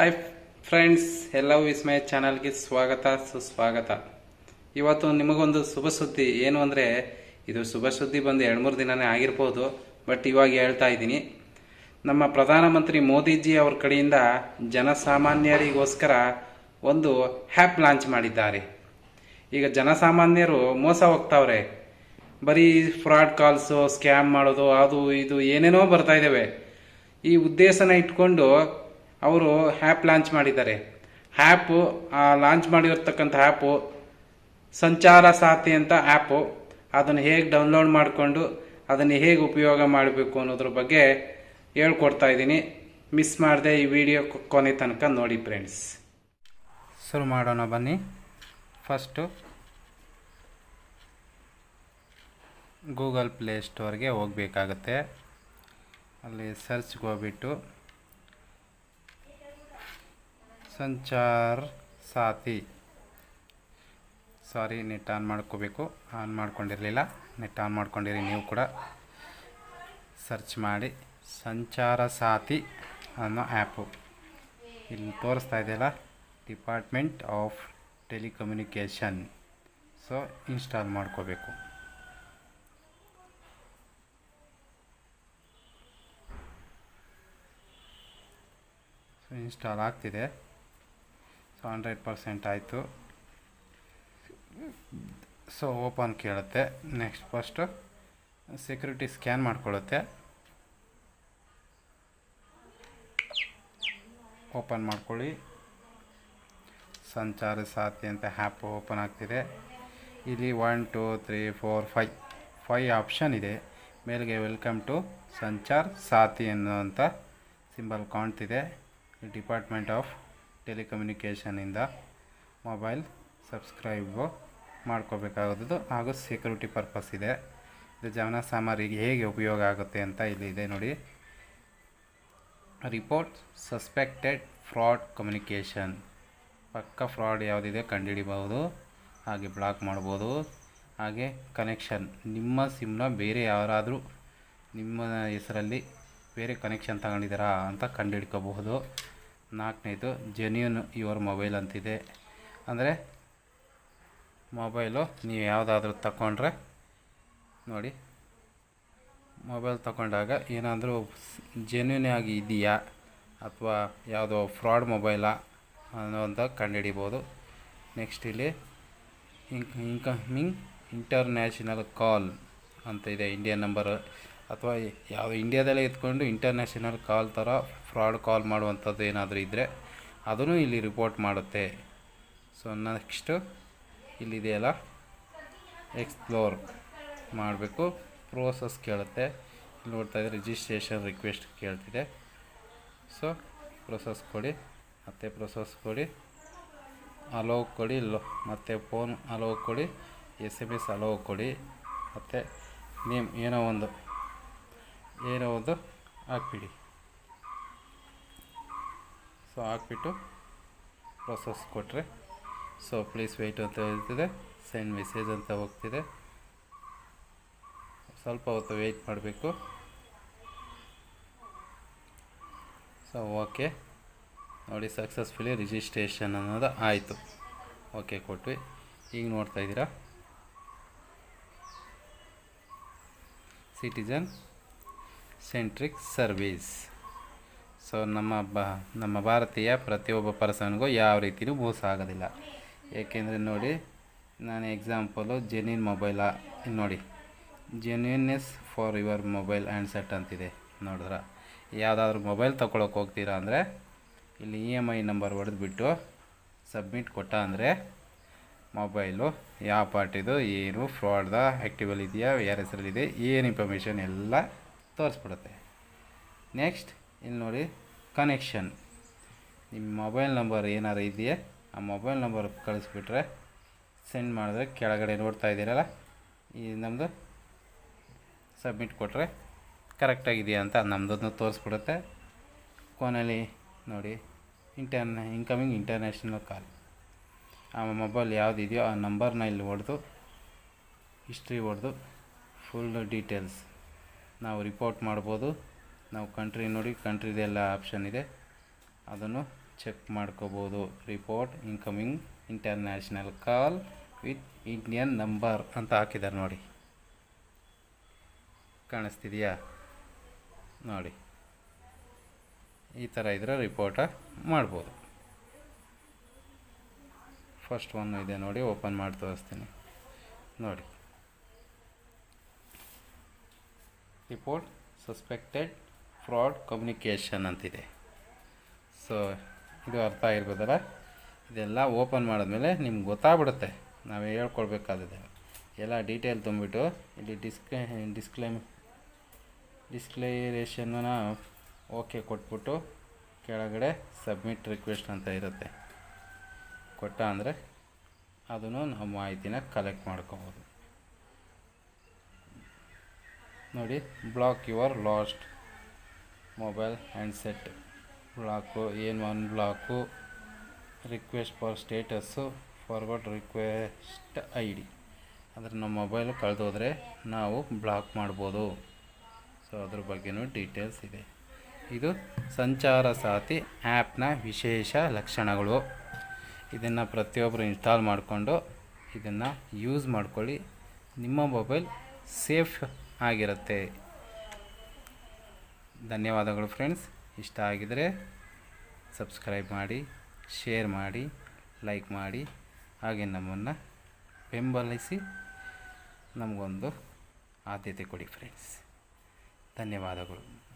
Hi friends ಎಲ್ಲವೂ ವಿಸ್ಮಯ ಚಾನಲ್ಗೆ ಸ್ವಾಗತ, ಸುಸ್ವಾಗತ. ಇವತ್ತು ನಿಮಗೊಂದು ಶುಭ ಸುದ್ದಿ. ಏನು ಅಂದರೆ, ಇದು ಶುಭ ಸುದ್ದಿ ಬಂದು ಎರಡು ಮೂರು ದಿನನೇ ಆಗಿರ್ಬೋದು, ಬಟ್ ಇವಾಗ ಹೇಳ್ತಾ ಇದ್ದೀನಿ. ನಮ್ಮ ಪ್ರಧಾನಮಂತ್ರಿ ಮೋದಿಜಿ ಅವ್ರ ಕಡೆಯಿಂದ ಜನಸಾಮಾನ್ಯರಿಗೋಸ್ಕರ ಒಂದು ಹ್ಯಾಪ್ ಲಾಂಚ್ ಮಾಡಿದ್ದಾರೆ. ಈಗ ಜನಸಾಮಾನ್ಯರು ಮೋಸ ಹೋಗ್ತಾವ್ರೆ. ಬರೀ ಫ್ರಾಡ್ ಕಾಲ್ಸು, ಸ್ಕ್ಯಾಮ್ ಮಾಡೋದು, ಅದು, ಇದು, ಏನೇನೋ ಬರ್ತಾ ಇದ್ದಾವೆ ಈ ಉದ್ದೇಶನ ಇಟ್ಕೊಂಡು ಅವರು ಹ್ಯಾಪ್ ಲಾಂಚ್ ಮಾಡಿದ್ದಾರೆ. ಹ್ಯಾಪು ಲಾಂಚ್ ಮಾಡಿರ್ತಕ್ಕಂಥ ಆ್ಯಪು ಸಂಚಾರ ಸಾಥಿ ಅಂತ ಆ್ಯಪು ಅದನ್ನು ಹೇಗೆ ಡೌನ್ಲೋಡ್ ಮಾಡಿಕೊಂಡು ಅದನ್ನು ಹೇಗೆ ಉಪಯೋಗ ಮಾಡಬೇಕು ಅನ್ನೋದ್ರ ಬಗ್ಗೆ ಹೇಳ್ಕೊಡ್ತಾ ಇದ್ದೀನಿ. ಮಿಸ್ ಮಾಡದೆ ಈ ವಿಡಿಯೋ ಕೊನೆ ತನಕ ನೋಡಿ ಫ್ರೆಂಡ್ಸ್. ಶುರು ಮಾಡೋಣ ಬನ್ನಿ. ಫಸ್ಟು ಗೂಗಲ್ ಪ್ಲೇ ಸ್ಟೋರ್ಗೆ ಹೋಗಬೇಕಾಗತ್ತೆ. ಅಲ್ಲಿ ಸರ್ಚ್ಗೆ ಹೋಗ್ಬಿಟ್ಟು Sanchar Saathi sorry net on ಮಾಡ್ಕೋಬೇಕು. ಆನ್ ಮಾಡ್ಕೊಂಡಿರಲಿಲ್ಲ. ನೆಟ್ ಆನ್ ಮಾಡ್ಕೊಂಡಿರಿ ನೀವು ಕೂಡ. ಸರ್ಚ್ ಮಾಡಿ. ಸಂಚಾರ ಸಾಥಿ ಅನ್ನೋ ಆ್ಯಪು ಇಲ್ಲಿ ತೋರಿಸ್ತಾ ಇದೆಯಲ್ಲ? Department of telecommunication so install ಮಾಡ್ಕೋಬೇಕು. ಸೊ ಇನ್ಸ್ಟಾಲ್ ಆಗ್ತಿದೆ. ಹಂಡ್ರೆಡ್ ಪರ್ಸೆಂಟ್ ಆಯಿತು. ಸೊ ಓಪನ್ ಕೇಳುತ್ತೆ. ನೆಕ್ಸ್ಟ್ ಫಸ್ಟು ಸೆಕ್ಯೂರಿಟಿ ಸ್ಕ್ಯಾನ್ ಮಾಡ್ಕೊಳ್ಳುತ್ತೆ. ಓಪನ್ ಮಾಡ್ಕೊಳ್ಳಿ. ಸಂಚಾರ ಸಾಥಿ ಅಂತ ಆ್ಯಪ್ ಓಪನ್ ಆಗ್ತಿದೆ. ಇಲ್ಲಿ one two three four five five option ಇದೆ. ಮೇಲ್ಗೆ ವೆಲ್ಕಮ್ ಟು ಸಂಚಾರ್ ಸಾಥಿ ಅನ್ನುವಂಥ ಸಿಂಬಲ್ ಕಾಣ್ತಿದೆ. ಡಿಪಾರ್ಟ್ಮೆಂಟ್ ಆಫ್ ಟೆಲಿಕಮ್ಯುನಿಕೇಷನಿಂದ ಮೊಬೈಲ್ ಸಬ್ಸ್ಕ್ರೈಬ್ ಮಾಡ್ಕೋಬೇಕಾಗುತ್ತದೆ ಹಾಗೂ ಸೆಕ್ಯೂರಿಟಿ ಪರ್ಪಸ್ ಇದೆ. ಇದು ಜನ ಸಾಮಾರಿಗೆ ಹೇಗೆ ಉಪಯೋಗ ಆಗುತ್ತೆ ಅಂತ ಇಲ್ಲಿ ಇದೆ ನೋಡಿ. Report, suspected fraud communication. ಪಕ್ಕ ಫ್ರಾಡ್ ಯಾವುದಿದೆ ಕಂಡುಹಿಡಿಬಹುದು, ಹಾಗೆ ಬ್ಲಾಕ್ ಮಾಡ್ಬೋದು ಹಾಗೆ ಕನೆಕ್ಷನ್, ನಿಮ್ಮ ಸಿಮ್ನ ಬೇರೆ ಯಾರಾದರೂ ನಿಮ್ಮ ಹೆಸರಲ್ಲಿ ಬೇರೆ ಕನೆಕ್ಷನ್ ತಗೊಂಡಿದ್ದೀರಾ ಅಂತ ಕಂಡುಹಿಡ್ಕೋಬಹುದು. ನಾಲ್ಕನೇದು ಜೆನ್ಯೂನ್ ಯುವರ್ ಮೊಬೈಲ್ ಅಂತಿದೆ. ಅಂದರೆ ಮೊಬೈಲು ನೀವು ಯಾವುದಾದ್ರೂ ತಗೊಂಡ್ರೆ ನೋಡಿ ಮೊಬೈಲ್ ತಗೊಂಡಾಗ ಏನಾದರೂ ಜೆನ್ಯೂನ್ ಆಗಿ ಇದೆಯಾ ಅಥವಾ ಯಾವುದೋ ಫ್ರಾಡ್ ಮೊಬೈಲಾ ಅನ್ನೋದು ಕಂಡುಹಿಡಿಬೋದು. ನೆಕ್ಸ್ಟ್ ಇಲ್ಲಿ ಇನ್ಕಮಿಂಗ್ ಇಂಟರ್ನ್ಯಾಷನಲ್ ಕಾಲ್ ಅಂತ ಇದೆ ಇಂಡಿಯನ್ ನಂಬರ್ ಅಥವಾ ಯಾವ ಇಂಡಿಯಾದಲ್ಲೇ ಇದ್ಕೊಂಡು ಇಂಟರ್ನ್ಯಾಷನಲ್ ಕಾಲ್ ಥರ ಫ್ರಾಡ್ ಕಾಲ್ ಮಾಡುವಂಥದ್ದು ಏನಾದರೂ ಇದ್ದರೆ ಅದನ್ನು ಇಲ್ಲಿ ರಿಪೋರ್ಟ್ ಮಾಡುತ್ತೆ. ಸೊ ನೆಕ್ಸ್ಟು ಇಲ್ಲಿದೆಯಲ್ಲ? ಎಕ್ಸ್ಪ್ಲೋರ್ ಮಾಡಬೇಕು. ಪ್ರೋಸೆಸ್ ಕೇಳುತ್ತೆ. ಇಲ್ಲಿ ನೋಡ್ತಾ ಇದ್ದರೆ ರಿಜಿಸ್ಟ್ರೇಷನ್ ರಿಕ್ವೆಸ್ಟ್ ಕೇಳ್ತಿದೆ. ಸೊ ಪ್ರೊಸೆಸ್ ಕೊಡಿ. ಮತ್ತೆ ಪ್ರೊಸೆಸ್ ಕೊಡಿ. ಅಲೋ ಕೊಡಿ. ಲೊ, ಮತ್ತು ಫೋನ್ ಅಲೋ ಕೊಡಿ. ಎಸ್ ಎಂ ಎಸ್ ಅಲೋ ಕೊಡಿ. ಮತ್ತು ನೇಮ್ ಏನೋ ಒಂದು. ಏನೋ ಒಂದು ಹಾಕ್ಬಿಡಿ. ಸೊ ಹಾಕ್ಬಿಟ್ಟು ಪ್ರೊಸೆಸ್ ಕೊಟ್ಟರೆ ಸೊ ಪ್ಲೀಸ್ ವೆಯ್ಟ್ ಅಂತ ಹೇಳ್ತಿದೆ. ಸೆಂಡ್ ಮೆಸೇಜ್ ಅಂತ ಹೋಗ್ತಿದೆ. ಸ್ವಲ್ಪ ಹೊತ್ತು ವೆಯ್ಟ್ ಮಾಡಬೇಕು. ಸೊ ಓಕೆ ನೋಡಿ ಸಕ್ಸಸ್ಫುಲಿ ರಿಜಿಸ್ಟ್ರೇಷನ್ ಅನ್ನೋದು ಆಯಿತು. ಓಕೆ ಕೊಟ್ವಿ. ಈಗ ನೋಡ್ತಾ ಇದ್ದೀರಾ? ಸಿಟಿಜನ್ ಸೆಂಟ್ರಿಕ್ ಸರ್ವೀಸ್ ಸೊ ನಮ್ಮ ಬ, ನಮ್ಮ ಭಾರತೀಯ ಪ್ರತಿಯೊಬ್ಬ ಪರ್ಸನ್ಗೂ ಯಾವ ರೀತಿಯೂ ಮೋಸ ಆಗೋದಿಲ್ಲ. ಏಕೆಂದರೆ ನೋಡಿ, ನಾನು ಎಕ್ಸಾಂಪಲು ಜೆನ್ಯೂನ್ ಮೊಬೈಲ ನೋಡಿ genuineness for your mobile and set ಅಂತಿದೆ, ನೋಡಿದ್ರ? ಯಾವುದಾದ್ರೂ ಮೊಬೈಲ್ ತೊಗೊಳಕ್ಕೆ ಹೋಗ್ತೀರಾ ಅಂದರೆ, ಇಲ್ಲಿ ಇ ಎಂ ಐ ನಂಬರ್ ಹೊಡೆದ್ಬಿಟ್ಟು ಸಬ್ಮಿಟ್ ಕೊಟ್ಟ ಅಂದರೆ ಮೊಬೈಲು ಯಾವ ಪಾರ್ಟಿದು ಏನು ಫ್ರಾಡ್ದ ಆ್ಯಕ್ಟಿವಲ್ ಇದೆಯಾ, ಯಾರ ಹೆಸರಲ್ಲಿದೆ, ಏನು ಇನ್ಫಾರ್ಮೇಷನ್ ಎಲ್ಲ ತೋರಿಸ್ಬಿಡುತ್ತೆ. ನೆಕ್ಸ್ಟ್ ಇಲ್ಲಿ ನೋಡಿ ಕನೆಕ್ಷನ್ ನಿಮ್ಮ ಮೊಬೈಲ್ ನಂಬರ್ ಏನಾರು ಇದೆಯಾ, ಆ ಮೊಬೈಲ್ ನಂಬರ್ ಕಳಿಸ್ಬಿಟ್ರೆ ಸೆಂಡ್ ಮಾಡಿದ್ರೆ ಕೆಳಗಡೆ ನೋಡ್ತಾ ಇದ್ದೀರಲ್ಲ, ಈ ನಮ್ಮದು ಸಬ್ಮಿಟ್ ಕೊಟ್ಟರೆ ಕರೆಕ್ಟಾಗಿದೆಯಾ ಅಂತ ನಮ್ಮದನ್ನು ತೋರಿಸ್ಬಿಡುತ್ತೆ. ಕೊನೆಯಲ್ಲಿ ನೋಡಿ ಇಂಟರ್ನ ಇನ್ಕಮಿಂಗ್ ಇಂಟರ್ನ್ಯಾಷನಲ್ ಕಾಲ್ ಆ ಮೊಬೈಲ್ ಯಾವುದಿದೆಯೋ ಆ ನಂಬರ್ನ ಇಲ್ಲಿ ಹೊಡೆದು ಹಿಸ್ಟ್ರಿ ಹೊಡೆದು ಫುಲ್ ಡೀಟೇಲ್ಸ್ ನಾವು ರಿಪೋರ್ಟ್ ಮಾಡ್ಬೋದು. ನಾವು ಕಂಟ್ರಿ ನೋಡಿ ಕಂಟ್ರಿದೆಲ್ಲ ಆಪ್ಷನ್ ಇದೆ. ಅದನ್ನು ಚೆಕ್ ಮಾಡ್ಕೋಬೋದು. Report incoming international call with Indian number ಅಂತ ಹಾಕಿದ್ದಾರೆ ನೋಡಿ. ಕಾಣಿಸ್ತಿದೆಯಾ? ನೋಡಿ. ಈ ಥರ ಇದ್ರೆ ರಿಪೋರ್ಟ ಮಾಡ್ಬೋದು. ಫಸ್ಟ್ ಒನ್ ಇದೆ ನೋಡಿ ಓಪನ್ ಮಾಡಿ ತೋರಿಸ್ತೀನಿ. ನೋಡಿ. ರಿಪೋರ್ಟ್ ಸಸ್ಪೆಕ್ಟೆಡ್ ಫ್ರಾಡ್ ಕಮ್ಯುನಿಕೇಷನ್ ಅಂತಿದೆ. ಸೊ ಇದು ಅರ್ಥ ಆಗಿರ್ಬೋದಲ್ಲ? ಇದೆಲ್ಲ ಓಪನ್ ಮಾಡಿದ್ಮೇಲೆ ನಿಮ್ಗೆ ಗೊತ್ತಾಗ್ಬಿಡುತ್ತೆ. ನಾವು ಹೇಳ್ಕೊಳ್ಬೇಕಾದ ಎಲ್ಲ ಡೀಟೇಲ್ ತುಂಬಿಟ್ಟು ಇಲ್ಲಿ ಡಿಸ್ಕ್ಲೇ ಡಿಸ್ಕ್ಲೇಮ್ ಡಿಸ್ಕ್ಲೇರೇಷನ್ನ ಓಕೆ ಕೊಟ್ಬಿಟ್ಟು ಕೆಳಗಡೆ ಸಬ್ಮಿಟ್ ರಿಕ್ವೆಸ್ಟ್ ಅಂತ ಇರುತ್ತೆ. ಕೊಟ್ಟ ಅಂದರೆ ಅದನ್ನು ನಾವು ಮಾಹಿತಿನ ಕಲೆಕ್ಟ್ ಮಾಡ್ಕೊಬೋದು. ನೋಡಿ block your lost mobile handset block ಏನು one block request for status forward request I D ಅಂದರೆ ನಮ್ಮ ಮೊಬೈಲ್ ಕಳೆದೋದ್ರೆ ನಾವು ಬ್ಲಾಕ್ ಮಾಡ್ಬೋದು. ಸೊ ಅದ್ರ ಬಗ್ಗೆನೂ ಡೀಟೇಲ್ಸ್ ಇದೆ. ಇದು ಸಂಚಾರ ಸಾಥಿ ಆ್ಯಪ್ನ ವಿಶೇಷ ಲಕ್ಷಣಗಳು. ಇದನ್ನು ಪ್ರತಿಯೊಬ್ಬರು ಇನ್ಸ್ಟಾಲ್ ಮಾಡಿಕೊಂಡು ಇದನ್ನು ಯೂಸ್ ಮಾಡ್ಕೊಳ್ಳಿ. ನಿಮ್ಮ ಮೊಬೈಲ್ ಸೇಫ್ ಆಗಿರುತ್ತೆ. ಧನ್ಯವಾದಗಳು ಫ್ರೆಂಡ್ಸ್. ಇಷ್ಟ ಆಗಿದರೆ ಸಬ್ಸ್ಕ್ರೈಬ್ ಮಾಡಿ, ಶೇರ್ ಮಾಡಿ, ಲೈಕ್ ಮಾಡಿ, ಹಾಗೆ ನಮ್ಮನ್ನು ಬೆಂಬಲಿಸಿ ನಮಗೊಂದು ಆದ್ಯತೆ ಕೊಡಿ ಫ್ರೆಂಡ್ಸ್. ಧನ್ಯವಾದಗಳು.